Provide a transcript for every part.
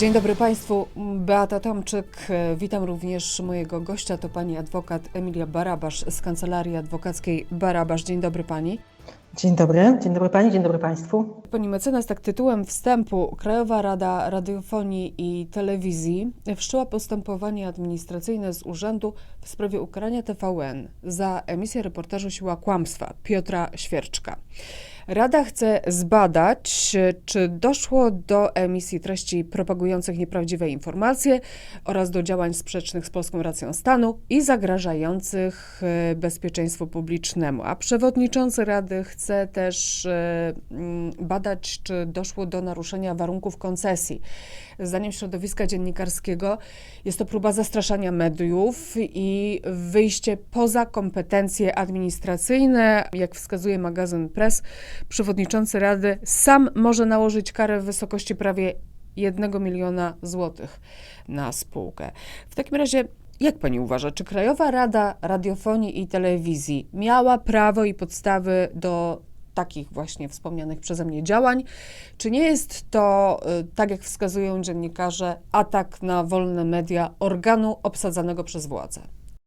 Dzień dobry Państwu, Beata Tomczyk. Witam również mojego gościa, to pani adwokat Emilia Barabasz z Kancelarii Adwokackiej Barabasz. Dzień dobry Pani. Dzień dobry, dzień dobry Pani, dzień dobry Państwu. Pani mecenas, tak tytułem wstępu Krajowa Rada Radiofonii i Telewizji wszczęła postępowanie administracyjne z urzędu w sprawie ukarania TVN za emisję reportażu Siła Kłamstwa Piotra Świerczka. Rada chce zbadać, czy doszło do emisji treści propagujących nieprawdziwe informacje oraz do działań sprzecznych z polską racją stanu i zagrażających e, bezpieczeństwu publicznemu. A przewodniczący Rady chce też e, mm, badać, czy doszło do naruszenia warunków koncesji. Zdaniem środowiska dziennikarskiego jest to próba zastraszania mediów i wyjście poza kompetencje administracyjne. Jak wskazuje magazyn Press, przewodniczący Rady sam może nałożyć karę w wysokości prawie 1 miliona złotych na spółkę. W takim razie, jak pani uważa, czy Krajowa Rada Radiofonii i Telewizji miała prawo i podstawy do takich właśnie wspomnianych przeze mnie działań? Czy nie jest to, y, tak jak wskazują dziennikarze, atak na wolne media organu obsadzanego przez władzę?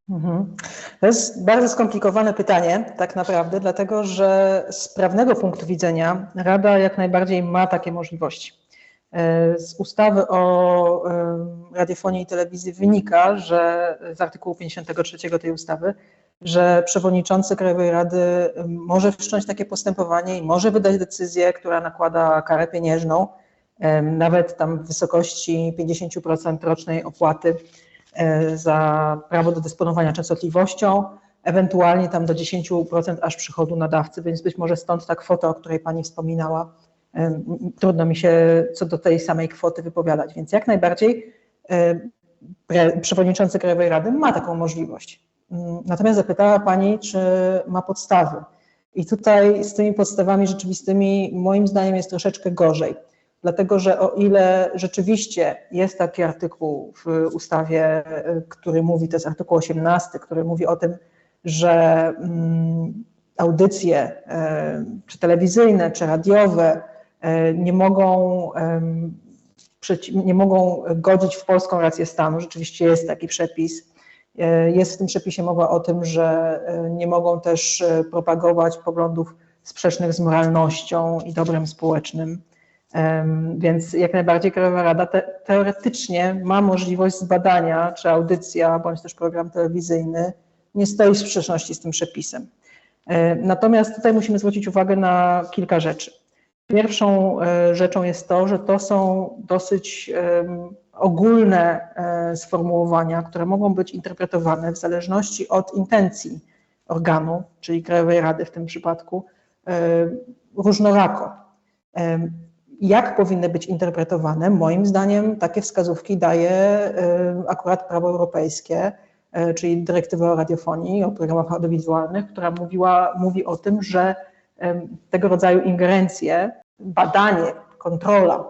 Mhm. To jest bardzo skomplikowane pytanie, tak naprawdę, dlatego że z prawnego punktu widzenia Rada jak najbardziej ma takie możliwości. E, Z ustawy o em, radiofonii i telewizji wynika, że z artykułu 53 tej ustawy, że przewodniczący Krajowej Rady może wszcząć takie postępowanie i może wydać decyzję, która nakłada karę pieniężną, em, nawet tam w wysokości 50% rocznej opłaty e, za prawo do dysponowania częstotliwością, ewentualnie tam do 10% aż przychodu nadawcy, więc być może stąd ta kwota, o której Pani wspominała. Em, Trudno mi się co do tej samej kwoty wypowiadać, więc jak najbardziej e, przewodniczący Krajowej Rady ma taką możliwość. Mm, Natomiast zapytała Pani, czy ma podstawy. I tutaj z tymi podstawami rzeczywistymi moim zdaniem jest troszeczkę gorzej. Dlatego, że o ile rzeczywiście jest taki artykuł w ustawie, y, który mówi, to jest artykuł 18, który mówi o tym, że mm, audycje, y, czy telewizyjne, czy radiowe, y, nie mogą, nie mogą godzić w polską rację stanu. Rzeczywiście jest taki przepis. Jest w tym przepisie mowa o tym, że nie mogą też propagować poglądów sprzecznych z moralnością i dobrem społecznym. Więc jak najbardziej Krajowa Rada te, teoretycznie ma możliwość zbadania, czy audycja bądź też program telewizyjny nie stoi w sprzeczności z tym przepisem. Natomiast tutaj musimy zwrócić uwagę na kilka rzeczy. Pierwszą e, rzeczą jest to, że to są dosyć ogólne e, sformułowania, które mogą być interpretowane w zależności od intencji organu, czyli Krajowej Rady w tym przypadku, e, różnorako. Jak powinny być interpretowane? Moim zdaniem takie wskazówki daje e, akurat prawo europejskie, e, czyli dyrektywa o radiofonii, o programach audiowizualnych, która mówiła, mówi o tym, że tego rodzaju ingerencje, badanie, kontrola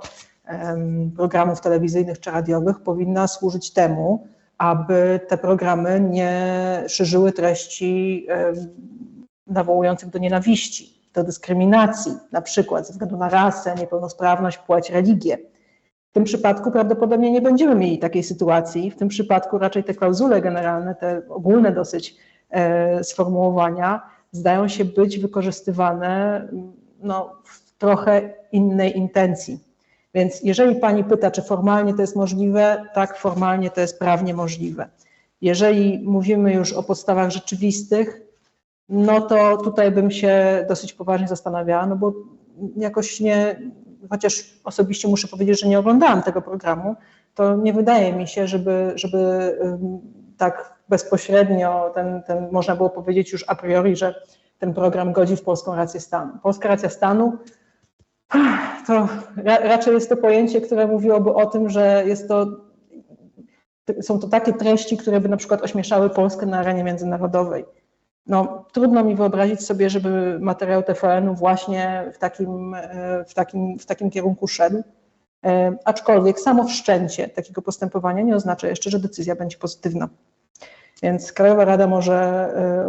programów telewizyjnych czy radiowych powinna służyć temu, aby te programy nie szerzyły treści nawołujących do nienawiści, do dyskryminacji, na przykład ze względu na rasę, niepełnosprawność, płeć, religię. W tym przypadku prawdopodobnie nie będziemy mieli takiej sytuacji. W tym przypadku raczej te klauzule generalne, te ogólne dosyć e, sformułowania zdają się być wykorzystywane mm, no, w trochę innej intencji. Więc jeżeli pani pyta, czy formalnie to jest możliwe, tak, formalnie to jest prawnie możliwe. Jeżeli mówimy już o podstawach rzeczywistych, no to tutaj bym się dosyć poważnie zastanawiała, no bo jakoś nie, chociaż osobiście muszę powiedzieć, że nie oglądałam tego programu, to nie wydaje mi się, żeby, żeby tak bezpośrednio ten, ten, można było powiedzieć już a priori, że ten program godzi w polską rację stanu. Polska racja stanu to ra, raczej jest to pojęcie, które mówiłoby o tym, że jest to, są to takie treści, które by na przykład ośmieszały Polskę na arenie międzynarodowej. No, trudno mi wyobrazić sobie, żeby materiał TVN-u właśnie w takim, e, w takim, w takim kierunku szedł. E, Aczkolwiek samo wszczęcie takiego postępowania nie oznacza jeszcze, że decyzja będzie pozytywna. Więc Krajowa Rada może,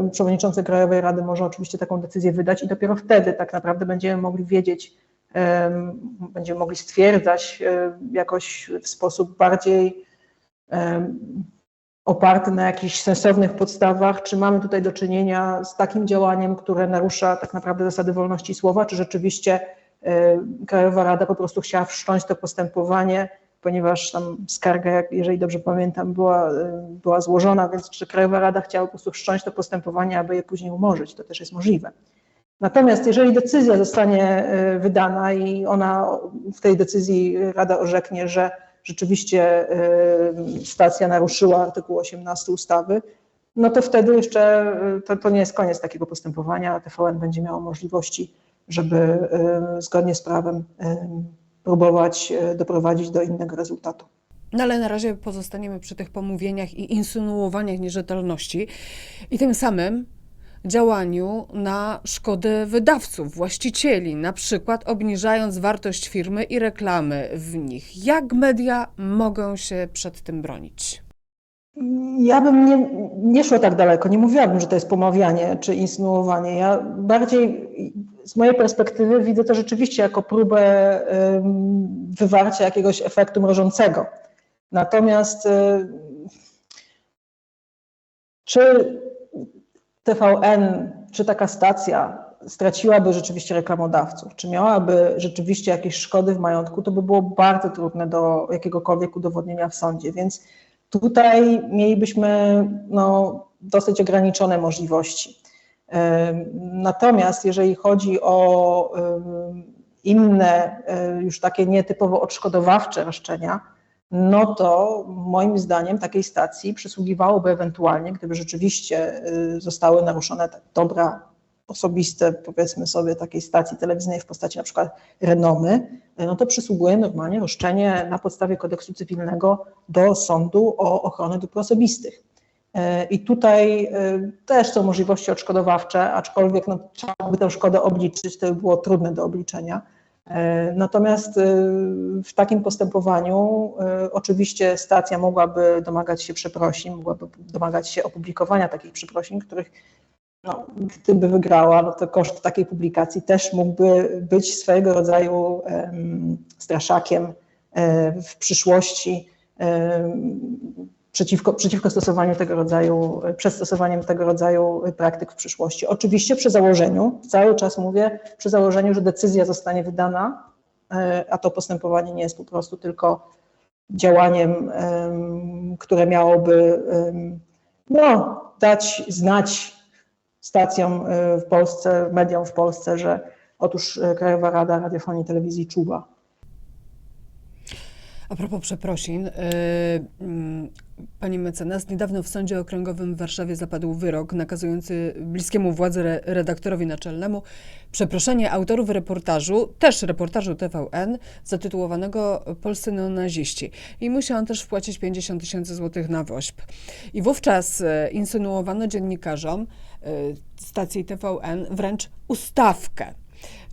e, przewodniczący Krajowej Rady może oczywiście taką decyzję wydać i dopiero wtedy tak naprawdę będziemy mogli wiedzieć, em, będziemy mogli stwierdzać jakoś w sposób bardziej oparty na jakichś sensownych podstawach, czy mamy tutaj do czynienia z takim działaniem, które narusza tak naprawdę zasady wolności słowa, czy rzeczywiście e, Krajowa Rada po prostu chciała wszcząć to postępowanie, ponieważ tam skarga, jeżeli dobrze pamiętam, była, e, była złożona, więc czy Krajowa Rada chciała po prostu wszcząć to postępowanie, aby je później umorzyć, to też jest możliwe. Natomiast jeżeli decyzja zostanie e, wydana i ona w tej decyzji Rada orzeknie, że rzeczywiście stacja naruszyła artykuł 18 ustawy, no to wtedy jeszcze to, to nie jest koniec takiego postępowania. TVN będzie miało możliwości, żeby zgodnie z prawem próbować e, doprowadzić do innego rezultatu. No ale na razie pozostaniemy przy tych pomówieniach i insynuowaniach nierzetelności i tym samym działaniu na szkodę wydawców, właścicieli, na przykład obniżając wartość firmy i reklamy w nich. Jak media mogą się przed tym bronić? Ja bym nie, nie szła tak daleko, nie mówiłabym, że to jest pomawianie czy insynuowanie. Ja bardziej z mojej perspektywy widzę to rzeczywiście jako próbę wywarcia jakiegoś efektu mrożącego. Natomiast czy TVN, czy taka stacja straciłaby rzeczywiście reklamodawców, czy miałaby rzeczywiście jakieś szkody w majątku, to by było bardzo trudne do jakiegokolwiek udowodnienia w sądzie. Więc tutaj mielibyśmy no, dosyć ograniczone możliwości. Natomiast jeżeli chodzi o inne, e, już takie nietypowo odszkodowawcze roszczenia, no to moim zdaniem takiej stacji przysługiwałoby ewentualnie, gdyby rzeczywiście y, zostały naruszone dobra osobiste, powiedzmy sobie, takiej stacji telewizyjnej w postaci na przykład renomy, y, no to przysługuje normalnie roszczenie na podstawie kodeksu cywilnego do sądu o ochronę dóbr osobistych. Y, I tutaj też są możliwości odszkodowawcze, aczkolwiek no, trzeba by tę szkodę obliczyć, to by było trudne do obliczenia. E, Natomiast y, w takim postępowaniu y, oczywiście stacja mogłaby domagać się przeprosin, mogłaby domagać się opublikowania takich przeprosin, których no, gdyby wygrała, no to koszt takiej publikacji też mógłby być swojego rodzaju em, straszakiem e, w przyszłości przeciwko, przeciwko stosowaniu tego rodzaju, przed stosowaniem tego rodzaju praktyk w przyszłości. Oczywiście przy założeniu, cały czas mówię, przy założeniu, że decyzja zostanie wydana, e, a to postępowanie nie jest po prostu tylko działaniem, em, które miałoby no, dać znać stacjom e, w Polsce, mediom w Polsce, że otóż e, Krajowa Rada Radiofonii i Telewizji czuwa. A propos przeprosin, yy, mm, pani mecenas, niedawno w Sądzie Okręgowym w Warszawie zapadł wyrok nakazujący bliskiemu władzy re- redaktorowi naczelnemu przeproszenie autorów reportażu, też reportażu TVN, zatytułowanego Polscy neonaziści. I musiał on też wpłacić 50 tysięcy złotych na WOŚP. I wówczas e, insynuowano dziennikarzom e, stacji TVN wręcz ustawkę.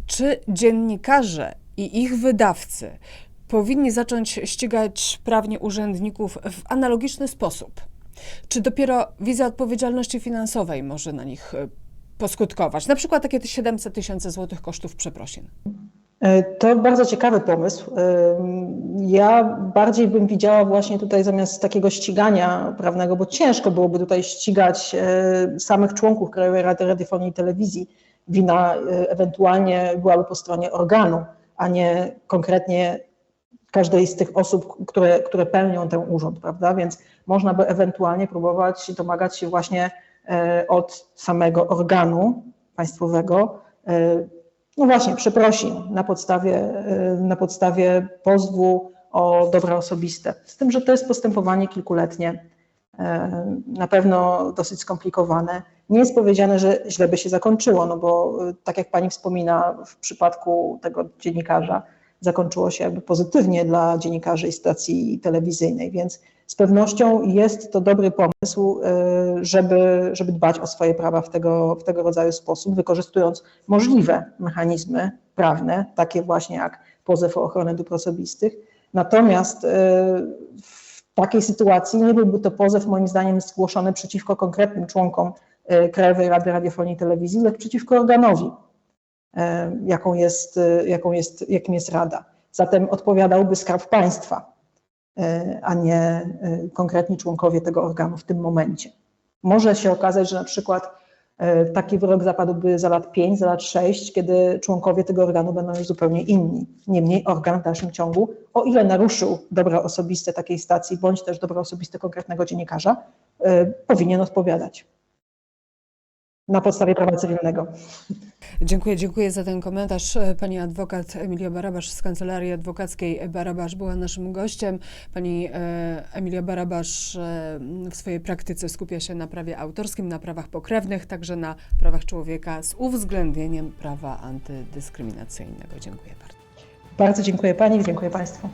Czy dziennikarze i ich wydawcy powinni zacząć ścigać prawnie urzędników w analogiczny sposób? Czy dopiero wizja odpowiedzialności finansowej może na nich e, poskutkować? Na przykład takie 700 tysięcy złotych kosztów przeprosin. E, To bardzo ciekawy pomysł. Ym, Ja bardziej bym widziała właśnie tutaj zamiast takiego ścigania prawnego, bo ciężko byłoby tutaj ścigać e, samych członków Krajowej Rady Radiofonii i Telewizji. Wina e, ewentualnie byłaby po stronie organu, a nie konkretnie każdej z tych osób, które, które pełnią ten urząd, prawda? Więc można by ewentualnie próbować domagać się właśnie e, od samego organu państwowego, e, no właśnie, przeprosin na podstawie, e, na podstawie pozwu o dobra osobiste. Z tym, że to jest postępowanie kilkuletnie, na pewno dosyć skomplikowane. Nie jest powiedziane, że źle by się zakończyło, no bo tak jak pani wspomina, w przypadku tego dziennikarza zakończyło się jakby pozytywnie dla dziennikarzy i stacji telewizyjnej, więc z pewnością jest to dobry pomysł, e, żeby, żeby dbać o swoje prawa w tego, w tego rodzaju sposób, wykorzystując możliwe mechanizmy prawne, takie właśnie jak pozew o ochronę dóbr osobistych. Natomiast e, w takiej sytuacji nie byłby to pozew, moim zdaniem, zgłoszony przeciwko konkretnym członkom e, Krajowej Rady Radiofonii i Telewizji, lecz przeciwko organowi, jaką jest, e, jaką jest, jakim jest Rada. Zatem odpowiadałby Skarb Państwa, e, a nie e, konkretni członkowie tego organu w tym momencie. Może się okazać, że na przykład e, taki wyrok zapadłby za lat 5, za lat 6, kiedy członkowie tego organu będą już zupełnie inni. Niemniej organ w dalszym ciągu, o ile naruszył dobra osobiste takiej stacji, bądź też dobra osobiste konkretnego dziennikarza, e, powinien odpowiadać na podstawie prawa cywilnego. Dziękuję, dziękuję za ten komentarz. Pani adwokat Emilia Barabasz z Kancelarii Adwokackiej Barabasz była naszym gościem. Pani e, Emilia Barabasz e, w swojej praktyce skupia się na prawie autorskim, na prawach pokrewnych, także na prawach człowieka z uwzględnieniem prawa antydyskryminacyjnego. Dziękuję bardzo. Bardzo dziękuję Pani i dziękuję Państwu.